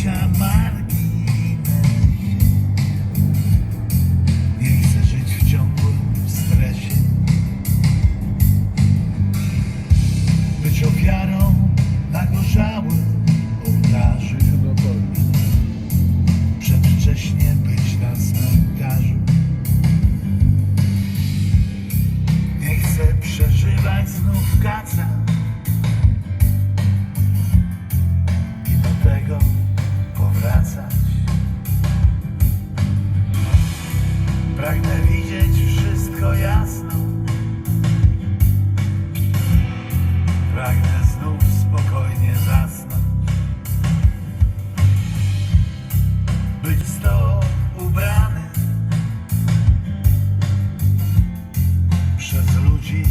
życia. Nie chcę żyć w ciągłym stresie. Być ofiarą nagorzałym ołtarzy. Przedwcześnie być na cmentarzu. Nie chcę przeżywać znów kaca. Widzieć wszystko jasno. Pragnę znów spokojnie zasnąć. Być w sto ubrany przez ludzi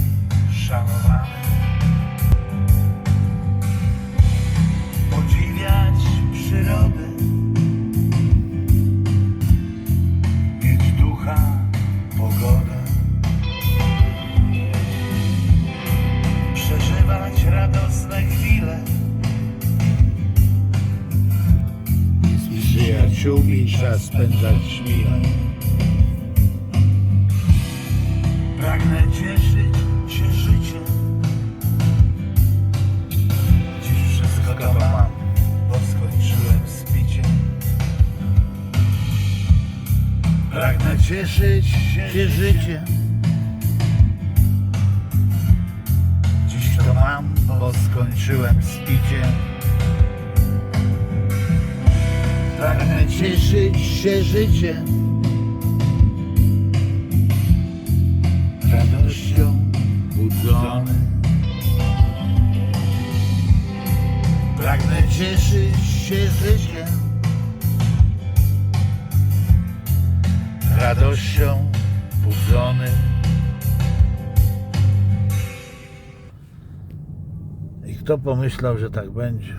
szanowany. Przyjaciółmi czas spędzać chwilę. Pragnę cieszyć się życiem. Dziś wszystko to mam, bo skończyłem z piciem. Pragnę cieszyć się życiem. Dziś to mam, bo skończyłem z piciem. Cieszyć się życiem. Radością budzony. Pragnę cieszyć się życiem. Radością budzony. I kto pomyślał, że tak będzie?